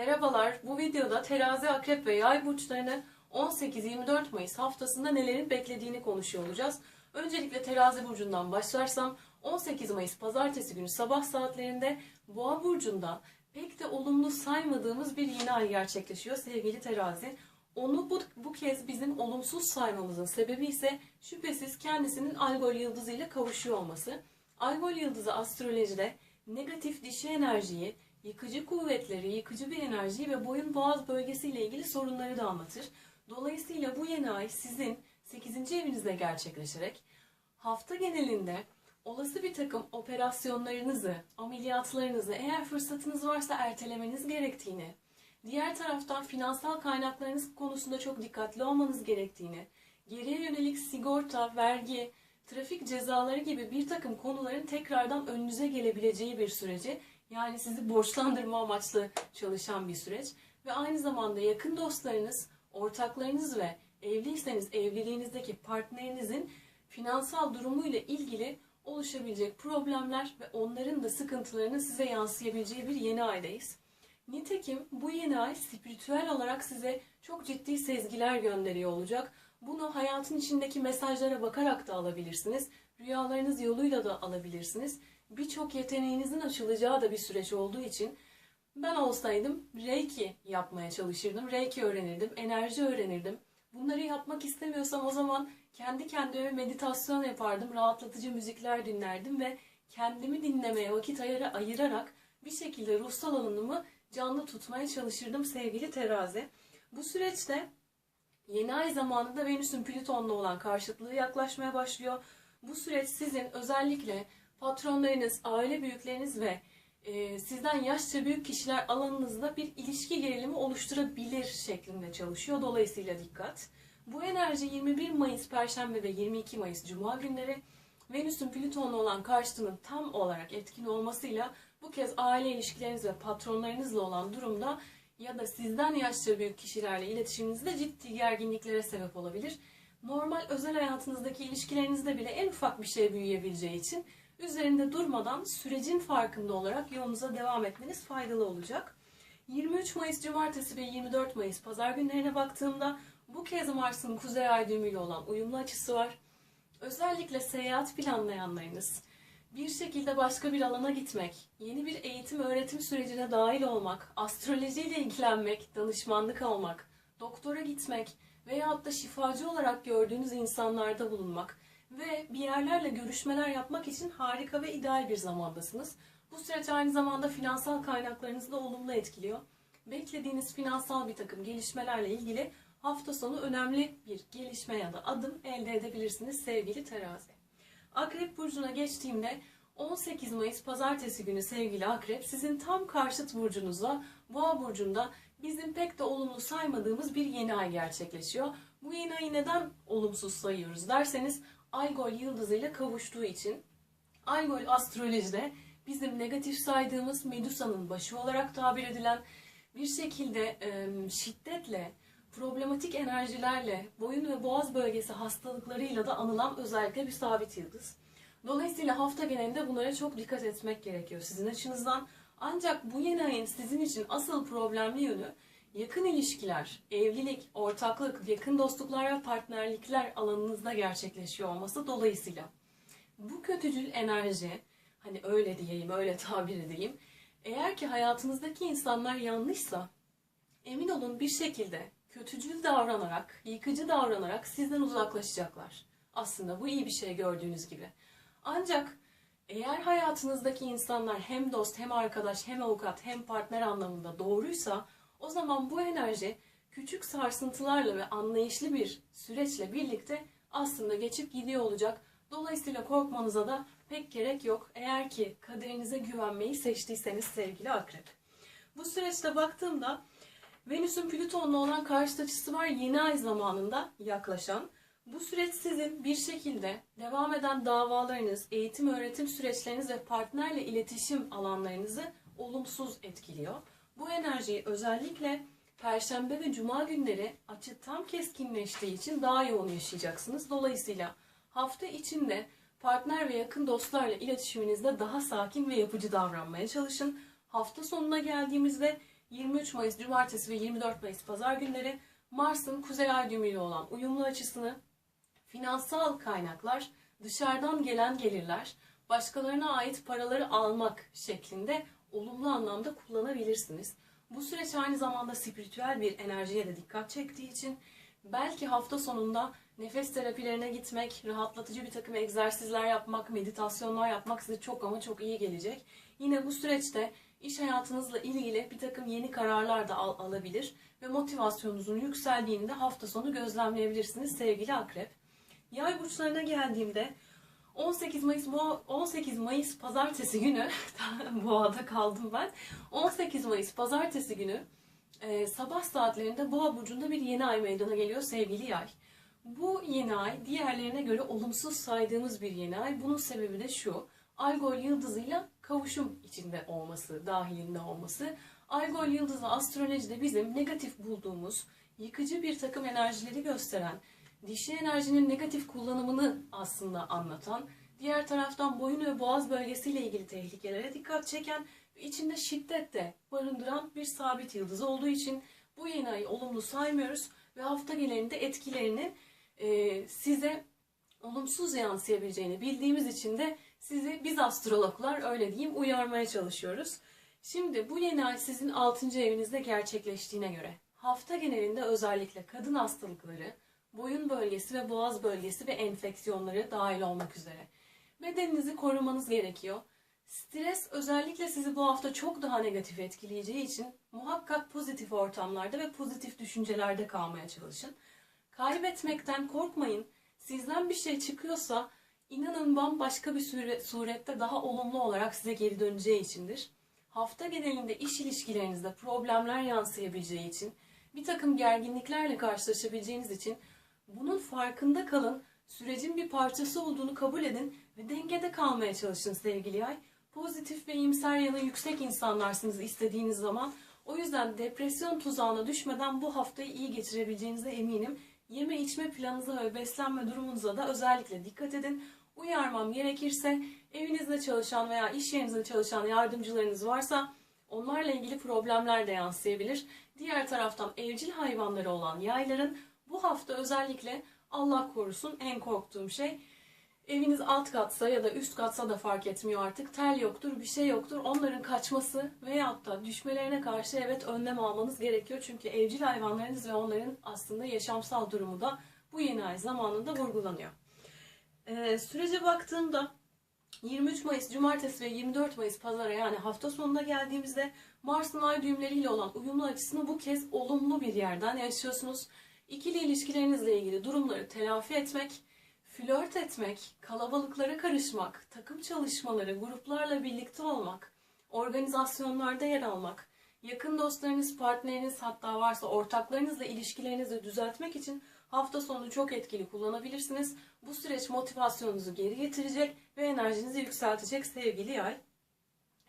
Merhabalar, bu videoda terazi, akrep ve yay burçlarını 18-24 Mayıs haftasında nelerin beklediğini konuşuyor olacağız. Öncelikle terazi burcundan başlarsam 18 Mayıs pazartesi günü sabah saatlerinde boğa burcunda pek de olumlu saymadığımız bir yeni ay gerçekleşiyor sevgili terazi. Onu bu, bu kez bizim olumsuz saymamızın sebebi ise şüphesiz kendisinin algol yıldızıyla kavuşuyor olması. Algol yıldızı astrolojide negatif dişi enerjiyi, yıkıcı kuvvetleri, yıkıcı bir enerjiyi ve boyun boğaz bölgesiyle ilgili sorunları da anlatır. Dolayısıyla bu yeni ay sizin 8. evinizde gerçekleşerek hafta genelinde olası bir takım operasyonlarınızı, ameliyatlarınızı eğer fırsatınız varsa ertelemeniz gerektiğini, diğer taraftan finansal kaynaklarınız konusunda çok dikkatli olmanız gerektiğini, geriye yönelik sigorta, vergi, trafik cezaları gibi bir takım konuların tekrardan önünüze gelebileceği bir süreci yani sizi borçlandırma amaçlı çalışan bir süreç ve aynı zamanda yakın dostlarınız, ortaklarınız ve evliyseniz evliliğinizdeki partnerinizin finansal durumuyla ilgili oluşabilecek problemler ve onların da sıkıntılarının size yansıyabileceği bir yeni aydayız. Nitekim bu yeni ay spiritüel olarak size çok ciddi sezgiler gönderiyor olacak. Bunu hayatın içindeki mesajlara bakarak da alabilirsiniz. Rüyalarınız yoluyla da alabilirsiniz. Birçok yeteneğinizin açılacağı da bir süreç olduğu için ben olsaydım Reiki yapmaya çalışırdım. Reiki öğrenirdim, enerji öğrenirdim. Bunları yapmak istemiyorsam o zaman kendi kendime meditasyon yapardım, rahatlatıcı müzikler dinlerdim ve kendimi dinlemeye vakit ayıra, ayırarak bir şekilde ruhsal alanımı canlı tutmaya çalışırdım sevgili terazi. Bu süreçte yeni ay zamanında Venüs'ün Plüton'la olan karşıtlığı yaklaşmaya başlıyor. Bu süreç sizin özellikle patronlarınız, aile büyükleriniz ve e, sizden yaşça büyük kişiler alanınızda bir ilişki gerilimi oluşturabilir şeklinde çalışıyor. Dolayısıyla dikkat. Bu enerji 21 Mayıs Perşembe ve 22 Mayıs Cuma günleri Venüs'ün Plüton'la olan karşıtının tam olarak etkin olmasıyla bu kez aile ilişkileriniz ve patronlarınızla olan durumda ya da sizden yaşça büyük kişilerle iletişiminizde ciddi gerginliklere sebep olabilir. Normal özel hayatınızdaki ilişkilerinizde bile en ufak bir şey büyüyebileceği için üzerinde durmadan sürecin farkında olarak yolunuza devam etmeniz faydalı olacak. 23 Mayıs Cumartesi ve 24 Mayıs Pazar günlerine baktığımda bu kez Mars'ın Kuzey Ay düğümüyle olan uyumlu açısı var. Özellikle seyahat planlayanlarınız, bir şekilde başka bir alana gitmek, yeni bir eğitim öğretim sürecine dahil olmak, astrolojiyle ilgilenmek, danışmanlık almak, doktora gitmek veyahut da şifacı olarak gördüğünüz insanlarda bulunmak ve bir yerlerle görüşmeler yapmak için harika ve ideal bir zamandasınız. Bu süreç aynı zamanda finansal kaynaklarınızı da olumlu etkiliyor. Beklediğiniz finansal bir takım gelişmelerle ilgili hafta sonu önemli bir gelişme ya da adım elde edebilirsiniz sevgili terazi. Akrep burcuna geçtiğimde 18 Mayıs pazartesi günü sevgili Akrep sizin tam karşıt burcunuzla Boğa burcunda bizim pek de olumlu saymadığımız bir yeni ay gerçekleşiyor. Bu yeni ayı neden olumsuz sayıyoruz derseniz Algol yıldızıyla kavuştuğu için Algol astrolojide bizim negatif saydığımız Medusa'nın başı olarak tabir edilen bir şekilde e, şiddetle, problematik enerjilerle, boyun ve boğaz bölgesi hastalıklarıyla da anılan özellikle bir sabit yıldız. Dolayısıyla hafta genelinde bunlara çok dikkat etmek gerekiyor sizin açınızdan. Ancak bu yeni ayın sizin için asıl problemli yönü yakın ilişkiler, evlilik, ortaklık, yakın dostluklar ve partnerlikler alanınızda gerçekleşiyor olması dolayısıyla bu kötücül enerji, hani öyle diyeyim, öyle tabir edeyim, eğer ki hayatınızdaki insanlar yanlışsa emin olun bir şekilde kötücül davranarak, yıkıcı davranarak sizden uzaklaşacaklar. Aslında bu iyi bir şey gördüğünüz gibi. Ancak eğer hayatınızdaki insanlar hem dost, hem arkadaş, hem avukat, hem partner anlamında doğruysa o zaman bu enerji küçük sarsıntılarla ve anlayışlı bir süreçle birlikte aslında geçip gidiyor olacak. Dolayısıyla korkmanıza da pek gerek yok. Eğer ki kaderinize güvenmeyi seçtiyseniz sevgili akrep. Bu süreçte baktığımda Venüs'ün Plüton'la olan karşıt açısı var yeni ay zamanında yaklaşan. Bu süreç sizin bir şekilde devam eden davalarınız, eğitim öğretim süreçleriniz ve partnerle iletişim alanlarınızı olumsuz etkiliyor. Bu enerjiyi özellikle Perşembe ve Cuma günleri açı tam keskinleştiği için daha yoğun yaşayacaksınız. Dolayısıyla hafta içinde partner ve yakın dostlarla iletişiminizde daha sakin ve yapıcı davranmaya çalışın. Hafta sonuna geldiğimizde 23 Mayıs Cumartesi ve 24 Mayıs Pazar günleri Mars'ın Kuzey Ay düğümüyle olan uyumlu açısını finansal kaynaklar, dışarıdan gelen gelirler, başkalarına ait paraları almak şeklinde olumlu anlamda kullanabilirsiniz. Bu süreç aynı zamanda spiritüel bir enerjiye de dikkat çektiği için belki hafta sonunda nefes terapilerine gitmek, rahatlatıcı bir takım egzersizler yapmak, meditasyonlar yapmak size çok ama çok iyi gelecek. Yine bu süreçte iş hayatınızla ilgili bir takım yeni kararlar da al- alabilir ve motivasyonunuzun yükseldiğini de hafta sonu gözlemleyebilirsiniz sevgili akrep. Yay burçlarına geldiğimde 18 Mayıs Boğa- 18 Mayıs pazartesi günü boğada kaldım ben. 18 Mayıs pazartesi günü e, sabah saatlerinde Boğa burcunda bir yeni ay meydana geliyor sevgili Yay. Bu yeni ay diğerlerine göre olumsuz saydığımız bir yeni ay. Bunun sebebi de şu. Algol yıldızıyla kavuşum içinde olması, dahilinde olması. Algol yıldızı astrolojide bizim negatif bulduğumuz, yıkıcı bir takım enerjileri gösteren, dişi enerjinin negatif kullanımını aslında anlatan, diğer taraftan boyun ve boğaz bölgesiyle ilgili tehlikelere dikkat çeken ve içinde şiddet de barındıran bir sabit yıldız olduğu için bu yeni ayı olumlu saymıyoruz ve hafta genelinde etkilerini e, size olumsuz yansıyabileceğini bildiğimiz için de sizi biz astrologlar öyle diyeyim uyarmaya çalışıyoruz. Şimdi bu yeni ay sizin 6. evinizde gerçekleştiğine göre hafta genelinde özellikle kadın hastalıkları, boyun bölgesi ve boğaz bölgesi ve enfeksiyonları dahil olmak üzere bedeninizi korumanız gerekiyor. Stres özellikle sizi bu hafta çok daha negatif etkileyeceği için muhakkak pozitif ortamlarda ve pozitif düşüncelerde kalmaya çalışın. Kaybetmekten korkmayın. Sizden bir şey çıkıyorsa inanın bambaşka bir sure- surette daha olumlu olarak size geri döneceği içindir. Hafta genelinde iş ilişkilerinizde problemler yansıyabileceği için, bir takım gerginliklerle karşılaşabileceğiniz için bunun farkında kalın, sürecin bir parçası olduğunu kabul edin ve dengede kalmaya çalışın sevgili yay. Pozitif ve iyimser yanı yüksek insanlarsınız istediğiniz zaman. O yüzden depresyon tuzağına düşmeden bu haftayı iyi geçirebileceğinize eminim. Yeme içme planınıza ve beslenme durumunuza da özellikle dikkat edin. Uyarmam gerekirse evinizde çalışan veya iş yerinizde çalışan yardımcılarınız varsa onlarla ilgili problemler de yansıyabilir. Diğer taraftan evcil hayvanları olan yayların bu hafta özellikle Allah korusun en korktuğum şey eviniz alt katsa ya da üst katsa da fark etmiyor artık. Tel yoktur, bir şey yoktur. Onların kaçması veyahut da düşmelerine karşı evet önlem almanız gerekiyor. Çünkü evcil hayvanlarınız ve onların aslında yaşamsal durumu da bu yeni ay zamanında vurgulanıyor. Ee, sürece baktığımda 23 Mayıs Cumartesi ve 24 Mayıs Pazara yani hafta sonuna geldiğimizde Mars'ın ay düğümleriyle olan uyumlu açısını bu kez olumlu bir yerden yaşıyorsunuz. İkili ilişkilerinizle ilgili durumları telafi etmek, flört etmek, kalabalıklara karışmak, takım çalışmaları, gruplarla birlikte olmak, organizasyonlarda yer almak, yakın dostlarınız, partneriniz hatta varsa ortaklarınızla ilişkilerinizi düzeltmek için hafta sonu çok etkili kullanabilirsiniz. Bu süreç motivasyonunuzu geri getirecek ve enerjinizi yükseltecek sevgili yay.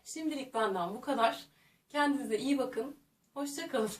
Şimdilik benden bu kadar. Kendinize iyi bakın. Hoşçakalın.